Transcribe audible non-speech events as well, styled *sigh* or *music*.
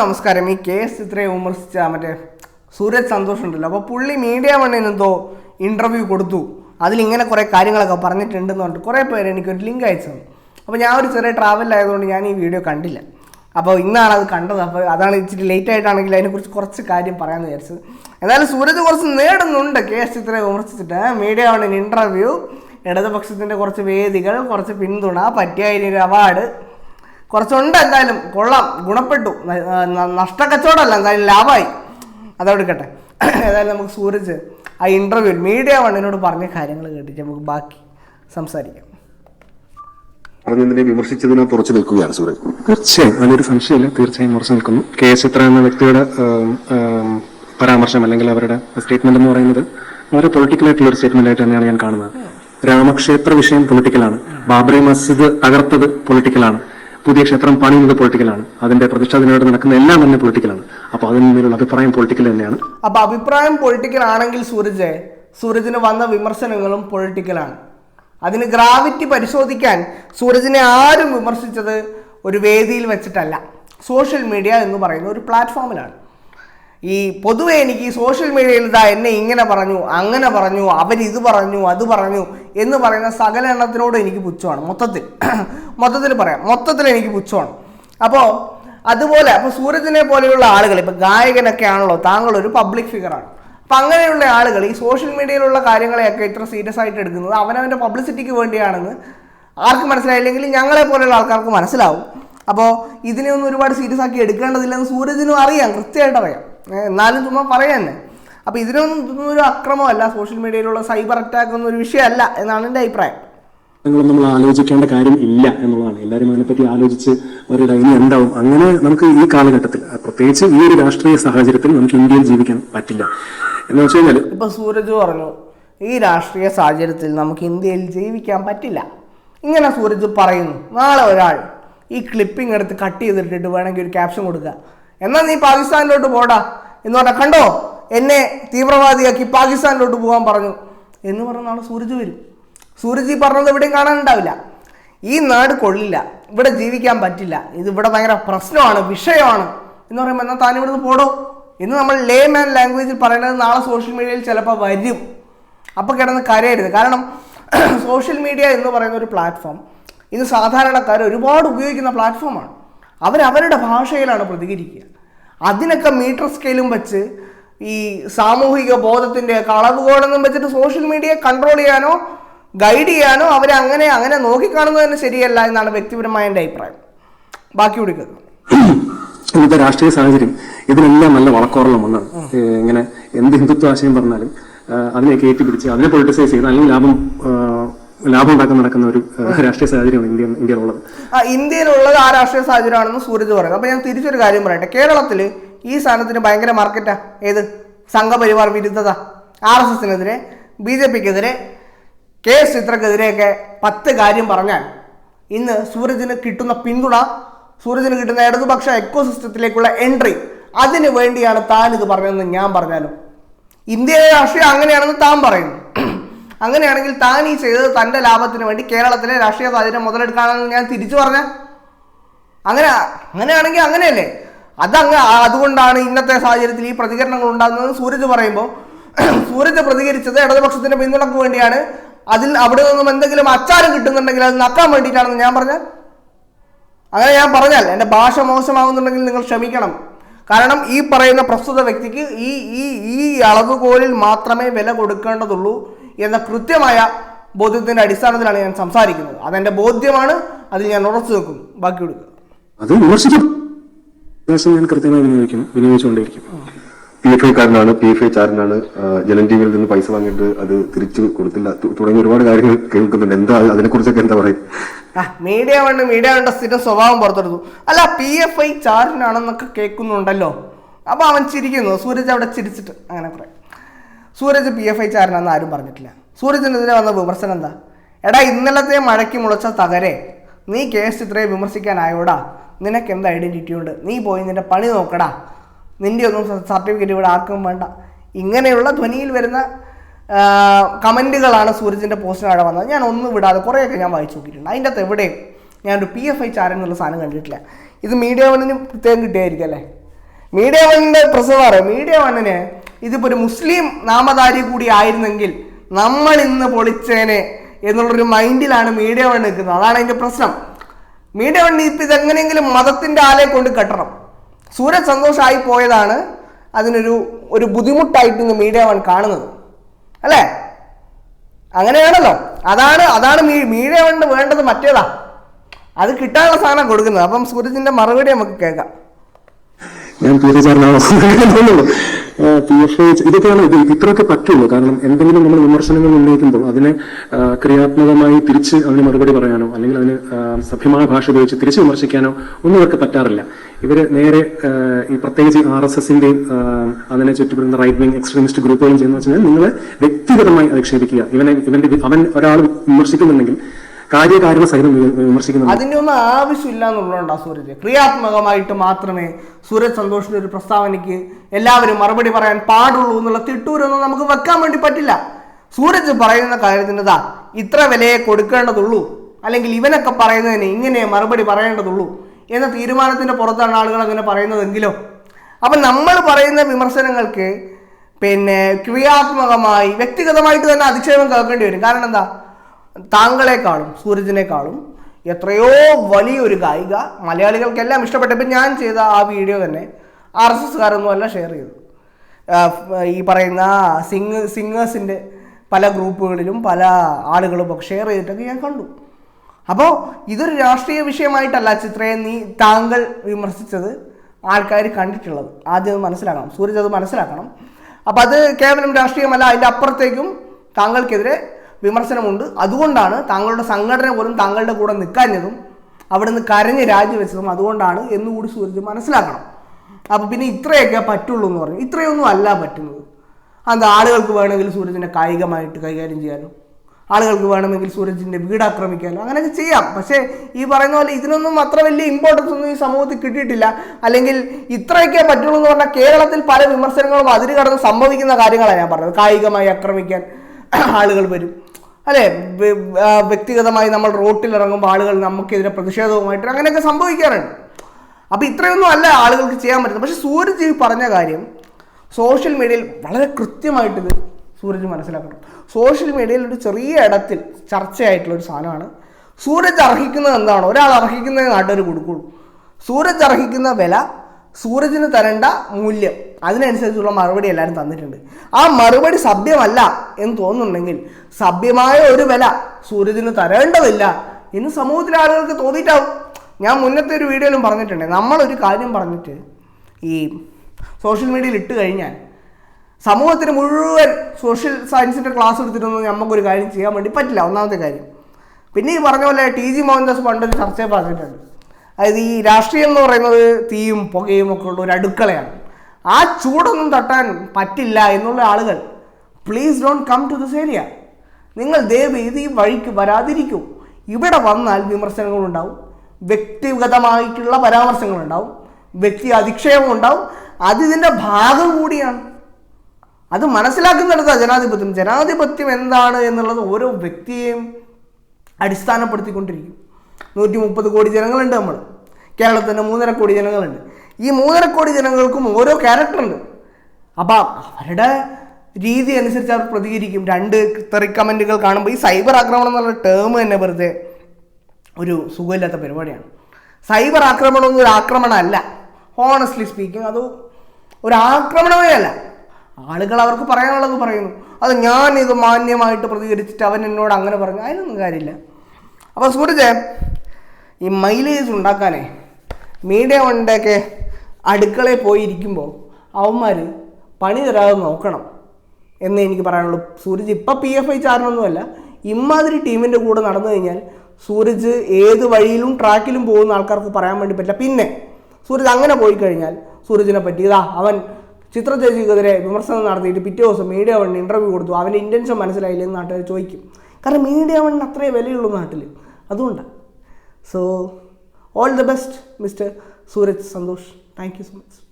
നമസ്കാരം. ഈ കേസ് ഇത്രയും വിമർശിച്ച മറ്റേ സൂരജ് സന്തോഷം ഉണ്ടല്ലോ. അപ്പോൾ പുള്ളി മീഡിയ വണ്ണിന് എന്തോ ഇന്റർവ്യൂ കൊടുത്തു. അതിലിങ്ങനെ കുറേ കാര്യങ്ങളൊക്കെ പറഞ്ഞിട്ടുണ്ടെന്ന് പറഞ്ഞിട്ട് കുറേ പേര് എനിക്കൊരു ലിങ്ക് അയച്ചു തന്നു. അപ്പോൾ ഞാൻ ഒരു ചെറിയ ട്രാവലിലായതുകൊണ്ട് ഞാൻ ഈ വീഡിയോ കണ്ടില്ല. അപ്പോൾ ഇന്നാണ് അത് കണ്ടത്. അപ്പോൾ അതാണ് ഇച്ചിരി ലേറ്റ് ആയിട്ടാണെങ്കിൽ അതിനെക്കുറിച്ച് കുറച്ച് കാര്യം പറയാമെന്ന് വിചാരിച്ചത്. എന്നാലും സൂരജ് കുറച്ച് നേടുന്നുണ്ട് കേസ് ഇത്രയും വിമർശിച്ചിട്ട്. മീഡിയ വണ്ണിന് ഇന്റർവ്യൂ ഇടതുപക്ഷത്തിന്റെ കുറച്ച് വേദികൾ കുറച്ച് പിന്തുണ പറ്റിയ അവാർഡ് കുറച്ചുണ്ട് എന്തായാലും. കൊള്ളാം. ഗുണപ്പെട്ടു. നഷ്ടക്കച്ചവടമല്ല. എന്തായാലും ലാഭമായി. അതെടുക്കട്ടെ ഏതായാലും നമുക്ക് സൂരജ് ആ ഇന്റർവ്യൂ മീഡിയ വണ്ണിനോട് പറഞ്ഞ കാര്യങ്ങൾ കേട്ടിട്ട് നമുക്ക് ബാക്കി സംസാരിക്കാം. പറഞ്ഞതിനെ വിമർശിച്ചതിനെ തുറച്ചു നിൽക്കുകയാണ് സൂരജ്. തീർച്ചയായും. അതിലൊരു സംശയമില്ല. തീർച്ചയായും ഉറച്ചു നിൽക്കുന്നു. കെ എസ് ചിത്ര എന്ന വ്യക്തിയുടെ പരാമർശം അല്ലെങ്കിൽ അവരുടെ സ്റ്റേറ്റ്മെന്റ് എന്ന് പറയുന്നത് വളരെ പൊളിറ്റിക്കൽ ആയിട്ടുള്ള ഒരു സ്റ്റേറ്റ്മെന്റ് ആയിട്ട് തന്നെയാണ് ഞാൻ കാണുന്നത്. രാമക്ഷേത്ര വിഷയം പൊളിറ്റിക്കലാണ് ബാബറി മസ്ജിദ് തകർത്തത് പൊളിറ്റിക്കലാണ് പുതിയ ക്ഷേത്രം പണിയുന്നത് പൊളിറ്റിക്കലാണ്. അതിന്റെ പ്രതിഷ്ഠാ ദിനമായിട്ട് നടക്കുന്ന എല്ലാം തന്നെ പൊളിറ്റിക്കലാണ്. അപ്പൊ അതിന്മേലുള്ള അഭിപ്രായം പൊളിറ്റിക്കൽ തന്നെയാണ്. അപ്പൊ അഭിപ്രായം പൊളിറ്റിക്കൽ ആണെങ്കിൽ സൂരജ് സൂരജിന് വന്ന വിമർശനങ്ങളും പൊളിറ്റിക്കലാണ്. അതിന് ഗ്രാവിറ്റി പരിശോധിക്കാൻ സൂരജിനെ ആരും വിമർശിച്ചത് ഒരു വേദിയിൽ വെച്ചിട്ടല്ല. സോഷ്യൽ മീഡിയ എന്ന് പറയുന്ന ഒരു പ്ലാറ്റ്ഫോമിലാണ്. ഈ പൊതുവെ എനിക്ക് സോഷ്യൽ മീഡിയയിൽ ഇതാ എന്നെ ഇങ്ങനെ പറഞ്ഞു അങ്ങനെ പറഞ്ഞു അവരിത് പറഞ്ഞു അത് പറഞ്ഞു എന്ന് പറയുന്ന സകല എണ്ണത്തിനോട് എനിക്ക് പുച്ഛമാണ്. മൊത്തത്തിൽ *clears throat* മൊത്തത്തിൽ പറയാം. മൊത്തത്തിൽ എനിക്ക് പുച്ഛമാണ്. അപ്പോൾ അതുപോലെ അപ്പോൾ സൂരജിനെ പോലെയുള്ള ആളുകൾ ഇപ്പം ഗായകനൊക്കെ ആണല്ലോ താങ്കൾ ഒരു പബ്ലിക് ഫിഗറാണ് അപ്പം അങ്ങനെയുള്ള ആളുകൾ ഈ സോഷ്യൽ മീഡിയയിലുള്ള കാര്യങ്ങളെയൊക്കെ ഇത്ര സീരിയസ് ആയിട്ട് എടുക്കുന്നത് അവനവന്റെ പബ്ലിസിറ്റിക്ക് വേണ്ടിയാണെന്ന് ആർക്ക് മനസ്സിലായില്ലെങ്കിൽ ഞങ്ങളെ പോലെയുള്ള ആൾക്കാർക്ക് മനസ്സിലാവും. അപ്പോൾ ഇതിനെ ഒന്നും ഒരുപാട് സീരിയസ് ആക്കി എടുക്കേണ്ടതില്ലെന്ന് സൂരജിനും അറിയാം കൃത്യമായിട്ട് അറിയാം. എന്നാലും ചുമ്മാ പറയാൻ തന്നെ അപ്പോൾ ഇതിനൊന്നും ഇതൊന്നും ഒരു അക്രമമല്ല സോഷ്യൽ മീഡിയയിലുള്ള സൈബർ അറ്റാക്ക് ഒന്നും ഒരു വിഷയമല്ല എന്നാണ് എന്റെ അഭിപ്രായം. നമ്മൾ ആലോചിക്കേണ്ട കാര്യം ഇല്ല എന്നുള്ളതാണ്. എല്ലാവരും അതിനെപ്പറ്റി ആലോചിച്ച് ഒരു ഇനി എന്താവും? അങ്ങനെ നമുക്ക് ഈ കാലഘട്ടത്തിൽ പ്രത്യേകിച്ച് ഈ ഒരു രാഷ്ട്രീയ സാഹചര്യത്തിൽ നമുക്ക് ഇന്ത്യയിൽ ജീവിക്കാൻ പറ്റില്ല. എന്ന് വെച്ച് കഴിഞ്ഞാൽ ഇപ്പൊ സൂരജ് പറഞ്ഞു ഈ രാഷ്ട്രീയ സാഹചര്യത്തിൽ നമുക്ക് ഇന്ത്യയിൽ ജീവിക്കാൻ പറ്റില്ല. ഇങ്ങനെ സൂരജ് പറയുന്നു നാളെ ഒരാൾ ഈ ക്ലിപ്പിംഗ് എടുത്ത് കട്ട് ചെയ്തിട്ടിട്ട് വേണമെങ്കിൽ ഒരു ക്യാപ്ഷൻ കൊടുക്കുക. എന്നാൽ നീ പാകിസ്ഥാനിലോട്ട് പോടാ എന്ന് പറഞ്ഞാൽ കണ്ടോ? എന്നെ തീവ്രവാദിയാക്കി പാകിസ്ഥാനിലോട്ട് പോകാൻ പറഞ്ഞു. എന്ന് പറഞ്ഞ നാളെ സൂരജ് വരും. സൂരജ് ഈ പറഞ്ഞത് എവിടെയും കാണാനുണ്ടാവില്ല. ഈ നാട് കൊള്ളില്ല. ഇവിടെ ജീവിക്കാൻ പറ്റില്ല. ഇത് ഇവിടെ ഭയങ്കര പ്രശ്നമാണ് വിഷയമാണ് എന്ന് പറയുമ്പോൾ എന്നാൽ താൻ ഇവിടുന്ന് പോടോ? എന്ന് നമ്മൾ ലേ മാൻ ലാംഗ്വേജിൽ പറയുന്നത് നാളെ സോഷ്യൽ മീഡിയയിൽ ചിലപ്പോൾ വരും. അപ്പോൾ കിടന്ന് കരയരുത്. കാരണം *clears throat* സോഷ്യൽ മീഡിയ എന്ന് പറയുന്ന ഒരു പ്ലാറ്റ്ഫോം ഇത് സാധാരണക്കാർ ഒരുപാട് ഉപയോഗിക്കുന്ന പ്ലാറ്റ്ഫോമാണ്. അവരവരുടെ ഭാഷയിലാണ് പ്രതികരിക്കുക. അതിനൊക്കെ മീറ്റർ സ്കെയിലും വെച്ച് ഈ സാമൂഹിക ബോധത്തിന്റെ കളവുകോടെന്നും വെച്ചിട്ട് സോഷ്യൽ മീഡിയയെ കൺട്രോൾ ചെയ്യാനോ ഗൈഡ് ചെയ്യാനോ അവരെ അങ്ങനെ അങ്ങനെ നോക്കിക്കാണുന്നത് തന്നെ ശരിയല്ല എന്നാണ് വ്യക്തിപരമായ എന്റെ അഭിപ്രായം. ബാക്കി കൊടുക്കുന്നത് ഇന്നത്തെ രാഷ്ട്രീയ സാഹചര്യം ഇതിനെല്ലാം നല്ല വളക്കോറളം വന്നത്. ഇങ്ങനെ എന്ത് ഹിന്ദുത്വ ആശയം പറഞ്ഞാലും അതിനെ കയറ്റി പിടിച്ച് അതിനെ പൊളിറ്റിസൈസ് ചെയ്ത് അല്ലെങ്കിൽ ലാഭം ലാഭം ഉണ്ടാക്കാൻ നടക്കുന്ന ഒരു രാഷ്ട്രീയ സാഹചര്യമാണ് ഇന്ത്യ ഇന്ത്യയിലുള്ളത്. ഇന്ത്യയിലുള്ളത് ആ രാഷ്ട്രീയ സാഹചര്യമാണെന്ന് സൂരജ് പറയുന്നത് അപ്പോൾ ഞാൻ തിരിച്ചൊരു കാര്യം പറയട്ടെ. കേരളത്തിൽ ഈ സാധനത്തിന് ഭയങ്കര മാർക്കറ്റാ ഏത്? സംഘപരിവാർ വിരുദ്ധത. ആർ എസ് എസിനെതിരെ ബി ജെ പിക്കെതിരെ കെ എസ് ചിത്രക്കെതിരെയൊക്കെ പത്ത് കാര്യം പറഞ്ഞാൽ ഇന്ന് സൂരജിന് കിട്ടുന്ന പിന്തുണ സൂരജിന് കിട്ടുന്ന ഇടതുപക്ഷ എക്കോ സിസ്റ്റത്തിലേക്കുള്ള എൻട്രി അതിന് വേണ്ടിയാണ് താൻ ഇത് പറഞ്ഞതെന്ന് ഞാൻ പറഞ്ഞാലും. ഇന്ത്യയിലെ രാഷ്ട്രീയം അങ്ങനെയാണെന്ന് താൻ പറയുന്നു. അങ്ങനെയാണെങ്കിൽ താൻ ഈ ചെയ്തത് തന്റെ ലാഭത്തിന് വേണ്ടി കേരളത്തിലെ രാഷ്ട്രീയ സാഹചര്യം മുതലെടുക്കാണെന്ന് ഞാൻ തിരിച്ചു പറഞ്ഞ. അങ്ങനെ അങ്ങനെയാണെങ്കിൽ അങ്ങനെയല്ലേ? അതങ്ങ് അതുകൊണ്ടാണ് ഇന്നത്തെ സാഹചര്യത്തിൽ ഈ പ്രതികരണങ്ങൾ ഉണ്ടാകുന്നത് സൂരജ് പറയുമ്പോൾ *clears throat* സൂരജ് പ്രതികരിച്ചത് ഇടതുപക്ഷത്തിന്റെ പിന്തുണക്ക് വേണ്ടിയാണ്. അതിൽ അവിടെ നിന്നും എന്തെങ്കിലും അച്ചാരം കിട്ടുന്നുണ്ടെങ്കിൽ അത് നക്കാൻ വേണ്ടിയിട്ടാണെന്ന് ഞാൻ പറഞ്ഞ. അങ്ങനെ ഞാൻ പറഞ്ഞാൽ എന്റെ ഭാഷ മോശമാകുന്നുണ്ടെങ്കിൽ നിങ്ങൾ ക്ഷമിക്കണം. കാരണം ഈ പറയുന്ന പ്രസ്തുത വ്യക്തിക്ക് ഈ ഈ ഈ അളവുകോലിൽ മാത്രമേ വില കൊടുക്കേണ്ടതുള്ളൂ. എന്ന കൃത്യമായ ബോധ്യത്തിന്റെ അടിസ്ഥാനത്തിലാണ് ഞാൻ സംസാരിക്കുന്നത്. അതെന്റെ ബോധ്യമാണ്. അതിൽ ഞാൻ ഉറച്ചു നിൽക്കുന്നു. ബാക്കി കൊടുക്കുക. അത് വിമർശിക്കും. ഞാൻ കൃത്യമായി വിനിയോഗിക്കും. വിനിയോഗിച്ചുകൊണ്ടിരിക്കും പി എഫ് ഐക്കാരനാണ് പി എഫ് ഐ ചാരനാണ് ജലൻ നിന്ന് പൈസ വാങ്ങിയിട്ട് അത് തിരിച്ചു കൊടുത്തില്ല. തുടങ്ങി തുടങ്ങിയ ഒരുപാട് കാര്യങ്ങൾ കേൾക്കുന്നുണ്ട്. എന്താ അതിനെക്കുറിച്ചൊക്കെ എന്താ പറയും ആ മീഡിയ വേണ്ട മീഡിയ വേണ്ട സ്ഥിരം സ്വഭാവം പുറത്തെടുത്തു. അല്ല പി എഫ് ഐ ചാരനാണെന്നൊക്കെ കേൾക്കുന്നുണ്ടല്ലോ. അപ്പൊ അവൻ ചിരിക്കുന്നു. സൂരജ് അവിടെ ചിരിച്ചിട്ട് അങ്ങനെ പറയും സൂരജ് പി എഫ് ഐ ചാരനാണെന്ന് ആരും പറഞ്ഞിട്ടില്ല. സൂരജിനെതിരെ വന്ന വിമർശനം എന്താ? എടാ ഇന്നലത്തെ മഴയ്ക്ക് മുളച്ച തകരെ. നീ കേസ് ചിത്രയെ വിമർശിക്കാനായോടാ? നിനക്ക് എന്ത് ഐഡന്റിറ്റി ഉണ്ട്? നീ പോയി നിന്റെ പണി നോക്കടാ. നിന്റെ ഒന്നും സർട്ടിഫിക്കറ്റ് ഇവിടെ ആർക്കും വേണ്ട. ഇങ്ങനെയുള്ള ധ്വനിയിൽ വരുന്ന കമന്റുകളാണ് സൂരജിന്റെ പോസ്റ്റിനവിടെ വന്നത്. ഞാൻ ഒന്നും വിടാതെ കുറേയൊക്കെ ഞാൻ വായിച്ചു നോക്കിയിട്ടുണ്ട്. അതിന്റെ അകത്ത് എവിടെയും ഞാനൊരു പി എഫ് ഐ ചാരൻ എന്നുള്ള സാധനം കണ്ടിട്ടില്ല. ഇത് മീഡിയ വണ്ണിന് പ്രത്യേകം കിട്ടിയായിരിക്കും അല്ലേ? മീഡിയ വണ്ണിന്റെ പ്രസവം മീഡിയ വണ്ണിന് ഇതിപ്പോ ഒരു മുസ്ലിം നാമധാരി കൂടി ആയിരുന്നെങ്കിൽ നമ്മൾ ഇന്ന് പൊളിച്ചേനെ എന്നുള്ളൊരു മൈൻഡിലാണ് മീഡിയ വൺ നിൽക്കുന്നത്. അതാണ് അതിന്റെ പ്രശ്നം. മീഡിയ വൺ ഇപ്പൊ ഇതെങ്ങനെയെങ്കിലും മതത്തിന്റെ ആലെ കൊണ്ട് കെട്ടണം. സൂരജ് സന്തോഷമായി പോയതാണ് അതിനൊരു ഒരു ബുദ്ധിമുട്ടായിട്ട് ഇന്ന് മീഡിയ വൺ കാണുന്നത്. അല്ലേ? അങ്ങനെയാണല്ലോ. അതാണ് അതാണ് മീഡിയ വണ് വേണ്ടത് മറ്റേതാ. അത് കിട്ടാനുള്ള സാധനം കൊടുക്കുന്നത്. അപ്പം സൂരജിന്റെ മറുപടി നമുക്ക് കേൾക്കാം. ഞാൻ പി എഫ് ഐ ഇതൊക്കെയാണ് ഇത് ഇത്രയൊക്കെ പറ്റുള്ളൂ. കാരണം എന്തെങ്കിലും നമ്മൾ വിമർശനങ്ങൾ ഉന്നയിക്കുമ്പോൾ അതിനെ ക്രിയാത്മകമായി തിരിച്ച് അതിന് മറുപടി പറയാനോ അല്ലെങ്കിൽ അതിന് സഭ്യമായ ഭാഷ ഉപയോഗിച്ച് തിരിച്ച് വിമർശിക്കാനോ ഒന്നും അവർക്ക് പറ്റാറില്ല. ഇവർ നേരെ ഈ പ്രത്യേകിച്ച് ആർ എസ് എസിന്റെയും അതിനെ ചുറ്റുപടുന്ന റൈറ്റ് വിങ് എക്സ്ട്രീമിസ്റ്റ് ഗ്രൂപ്പുകളും ചെയ്യുന്ന വെച്ചാൽ നിങ്ങളെ വ്യക്തിഗതമായി അധിക്ഷേപിക്കുക. ഇവനെ ഇവന്റെ അവൻ ഒരാൾ വിമർശിക്കുന്നുണ്ടെങ്കിൽ കാര്യകാരണ സഹിതം വിമർശിക്കുന്നു അതിനൊന്നും ആവശ്യമില്ല എന്നുള്ളതുകൊണ്ടാ സൂരജ്. ക്രിയാത്മകമായിട്ട് മാത്രമേ സൂരജ് സന്തോഷിന്റെ ഒരു പ്രസ്താവനയ്ക്ക് എല്ലാവരും മറുപടി പറയാൻ പാടുള്ളൂ എന്നുള്ള തിട്ടൂരൊന്നും നമുക്ക് വെക്കാൻ വേണ്ടി പറ്റില്ല. സൂരജ് പറയുന്ന കാര്യത്തിന്റെതാ ഇത്ര വിലയെ കൊടുക്കേണ്ടതുള്ളൂ. അല്ലെങ്കിൽ ഇവനൊക്കെ പറയുന്നതിന് ഇങ്ങനെ മറുപടി പറയേണ്ടതുള്ളൂ എന്ന തീരുമാനത്തിന്റെ പുറത്താണ് ആളുകൾ അങ്ങനെ പറയുന്നതെങ്കിലോ? അപ്പം നമ്മൾ പറയുന്ന വിമർശനങ്ങൾക്ക് പിന്നെ ക്രിയാത്മകമായി വ്യക്തിഗതമായിട്ട് തന്നെ അധിക്ഷേപം കേൾക്കേണ്ടി വരും. കാരണം എന്താ? താങ്കളെക്കാളും സൂരജിനേക്കാളും എത്രയോ വലിയൊരു ഗായിക മലയാളികൾക്കെല്ലാം ഇഷ്ടപ്പെട്ടപ്പോൾ ഞാൻ ചെയ്ത ആ വീഡിയോ തന്നെ ആർ എസ് എസ്കാരൊന്നുമല്ല ഷെയർ ചെയ്തു. ഈ പറയുന്ന സിംഗ് സിംഗേഴ്സിന്റെ പല ഗ്രൂപ്പുകളിലും പല ആളുകളും ഒക്കെ ഷെയർ ചെയ്തിട്ടൊക്കെ ഞാൻ കണ്ടു. അപ്പോൾ ഇതൊരു രാഷ്ട്രീയ വിഷയമായിട്ടല്ല ചിത്രയെ നീ താങ്കൾ വിമർശിച്ചത് ആൾക്കാർ കണ്ടിട്ടുള്ളത്. ആദ്യം അത് മനസ്സിലാക്കണം. സൂരജ് അത് മനസ്സിലാക്കണം. അപ്പം അത് കേവലം രാഷ്ട്രീയമല്ല അതിന്റെ അപ്പുറത്തേക്കും താങ്കൾക്കെതിരെ വിമർശനമുണ്ട്. അതുകൊണ്ടാണ് താങ്കളുടെ സംഘടന പോലും താങ്കളുടെ കൂടെ നിൽക്കാഞ്ഞതും അവിടെ നിന്ന് കരഞ്ഞ് രാജിവെച്ചതും അതുകൊണ്ടാണ് എന്നുകൂടി സൂരജ് മനസ്സിലാക്കണം. അപ്പോൾ പിന്നെ ഇത്രയൊക്കെ പറ്റുള്ളൂ എന്ന് പറഞ്ഞു. ഇത്രയൊന്നും അല്ല പറ്റുന്നത്. അത് ആളുകൾക്ക് വേണമെങ്കിൽ സൂരജിനെ കായികമായിട്ട് കൈകാര്യം ചെയ്യാനോ ആളുകൾക്ക് വേണമെങ്കിൽ സൂരജിന്റെ വീട് ആക്രമിക്കാനോ അങ്ങനെയൊക്കെ ചെയ്യാം. പക്ഷേ ഈ പറയുന്ന പോലെ ഇതിനൊന്നും അത്ര വലിയ ഇമ്പോർട്ടൻസ് ഒന്നും ഈ സമൂഹത്തിൽ കിട്ടിയിട്ടില്ല. അല്ലെങ്കിൽ ഇത്രയൊക്കെ പറ്റുള്ളൂ എന്ന് പറഞ്ഞാൽ കേരളത്തിൽ പല വിമർശനങ്ങളും അതിര് കടന്ന് സംഭവിക്കുന്ന കാര്യങ്ങളാണ് ഞാൻ പറഞ്ഞത്. കായികമായി ആക്രമിക്കാൻ ആളുകൾ വരും. അല്ലേ? വ്യക്തിഗതമായി നമ്മൾ റോട്ടിൽ ഇറങ്ങുമ്പോൾ ആളുകൾ നമുക്കെതിരെ പ്രതിഷേധവുമായിട്ട് അങ്ങനെയൊക്കെ സംഭവിക്കാറുണ്ട്. അപ്പോൾ ഇത്രയൊന്നും അല്ല ആളുകൾക്ക് ചെയ്യാൻ പറ്റുന്നത്. പക്ഷെ സൂരജ് ഈ പറഞ്ഞ കാര്യം സോഷ്യൽ മീഡിയയിൽ വളരെ കൃത്യമായിട്ട് ഇത് സൂരജ് മനസ്സിലാക്കണം. സോഷ്യൽ മീഡിയയിൽ ഒരു ചെറിയ ഇടത്തിൽ ചർച്ചയായിട്ടുള്ള ഒരു സാധനമാണ്. സൂരജ് അർഹിക്കുന്നത് എന്താണ്? ഒരാൾ അർഹിക്കുന്നത് നാട്ടുകാർ കൊടുക്കുള്ളൂ. സൂരജ് അർഹിക്കുന്ന വില സൂരജിന് തരേണ്ട മൂല്യം. അതിനനുസരിച്ചുള്ള മറുപടി എല്ലാവരും തന്നിട്ടുണ്ട്. ആ മറുപടി സഭ്യമല്ല എന്ന് തോന്നുന്നുണ്ടെങ്കിൽ സഭ്യമായ ഒരു വില സൂര്യജിന് തരേണ്ടതില്ല എന്ന് സമൂഹത്തിലെ ആളുകൾക്ക് തോന്നിയിട്ടാവും. ഞാൻ മുന്നത്തെ ഒരു വീഡിയോയിലും പറഞ്ഞിട്ടുണ്ട്. നമ്മളൊരു കാര്യം പറഞ്ഞിട്ട് ഈ സോഷ്യൽ മീഡിയയിൽ ഇട്ട് കഴിഞ്ഞാൽ സമൂഹത്തിന് മുഴുവൻ സോഷ്യൽ സയൻസിന്റെ ക്ലാസ് എടുത്തിട്ടൊന്നും നമുക്കൊരു കാര്യം ചെയ്യാൻ വേണ്ടി പറ്റില്ല. ഒന്നാമത്തെ കാര്യം. പിന്നെ ഈ പറഞ്ഞ പോലെ ടി ജി മോഹൻദാസ് പണ്ടൊരു ചർച്ചയെ പറഞ്ഞിട്ടുണ്ട്. അതായത് ഈ രാഷ്ട്രീയം എന്ന് പറയുന്നത് തീയും പുകയും ഒക്കെ ഉള്ള ഒരു അടുക്കളയാണ്. ആ ചൂടൊന്നും തട്ടാൻ പറ്റില്ല എന്നുള്ള ആളുകൾ please don't come to this area നിങ്ങൾ ദയവ് ഇത് ഈ വഴിക്ക് വരാതിരിക്കൂ. ഇവിടെ വന്നാൽ വിമർശനങ്ങളുണ്ടാവും വ്യക്തിഗതമായിട്ടുള്ള പരാമർശങ്ങളുണ്ടാവും വ്യക്തി അധിക്ഷേപം ഉണ്ടാവും. അതിതിന്റെ ഭാഗം കൂടിയാണ്. അത് മനസ്സിലാക്കുന്നിടത്താണ് ജനാധിപത്യം. ജനാധിപത്യം എന്താണ് എന്നുള്ളത് ഓരോ വ്യക്തിയെയും അടിസ്ഥാനപ്പെടുത്തിക്കൊണ്ടിരിക്കും. നൂറ്റി മുപ്പത് കോടി ജനങ്ങളുണ്ട് നമ്മൾ. കേരളത്തിന്റെ മൂന്നര കോടി ജനങ്ങളുണ്ട്. ഈ മൂന്നര കോടി ജനങ്ങൾക്കും ഓരോ ക്യാരക്ടറുണ്ട്. അപ്പം അവരുടെ രീതി അനുസരിച്ച് അവർ പ്രതികരിക്കും. രണ്ട് തെറി കമന്റുകൾ കാണുമ്പോൾ ഈ സൈബർ ആക്രമണം എന്നുള്ള ടേം തന്നെ വെറുതെ ഒരു സുഖമില്ലാത്ത പരിപാടിയാണ്. സൈബർ ആക്രമണം ഒന്നും ഒരു ആക്രമണമല്ല ഹോണസ്റ്റ്ലി സ്പീക്കിംഗ് അത് ഒരു ആക്രമണമേ അല്ല. ആളുകൾ അവർക്ക് പറയാനുള്ളത് പറയുന്നു. അത് ഞാൻ ഇത് മാന്യമായിട്ട് പ്രതികരിച്ചിട്ട് അവൻ എന്നോട് അങ്ങനെ പറഞ്ഞു. അതിനൊന്നും കാര്യമില്ല. അപ്പോൾ സൂരജ് ഈ മൈലേജ് ഉണ്ടാക്കാനേ മീഡിയ വണ്ടിയൊക്കെ അടുക്കളയിൽ പോയിരിക്കുമ്പോൾ അവന്മാർ പണി തരാതെ നോക്കണം എന്നേ എനിക്ക് പറയാനുള്ളൂ. സൂരജ് ഇപ്പം പി എഫ് ഐ ചാരനൊന്നുമല്ല ഇമാതിരി ടീമിന്റെ കൂടെ നടന്നു കഴിഞ്ഞാൽ സൂരജ് ഏത് വഴിയിലും ട്രാക്കിലും പോകുന്ന ആൾക്കാർക്ക് പറയാൻ വേണ്ടി പറ്റില്ല. പിന്നെ സൂരജ് അങ്ങനെ പോയി കഴിഞ്ഞാൽ സൂരജിനെ പറ്റി ഇതാ അവൻ ചിത്ര ചേച്ചിക്കെതിരെ വിമർശനം നടത്തിയിട്ട് പിറ്റേ ദിവസം മീഡിയ വണ് ഇന്റർവ്യൂ കൊടുത്തു. അവന്റെ ഇന്റൻഷൻ മനസ്സിലായില്ലെന്ന് നാട്ടുകാർ ചോദിക്കും. കാരണം മീഡിയ വണ്ണിന് അത്രേ വിലയുള്ളൂ നാട്ടിൽ അതുകൊണ്ടാണ് so all the best mister Suraj Santhosh. Thank you so much.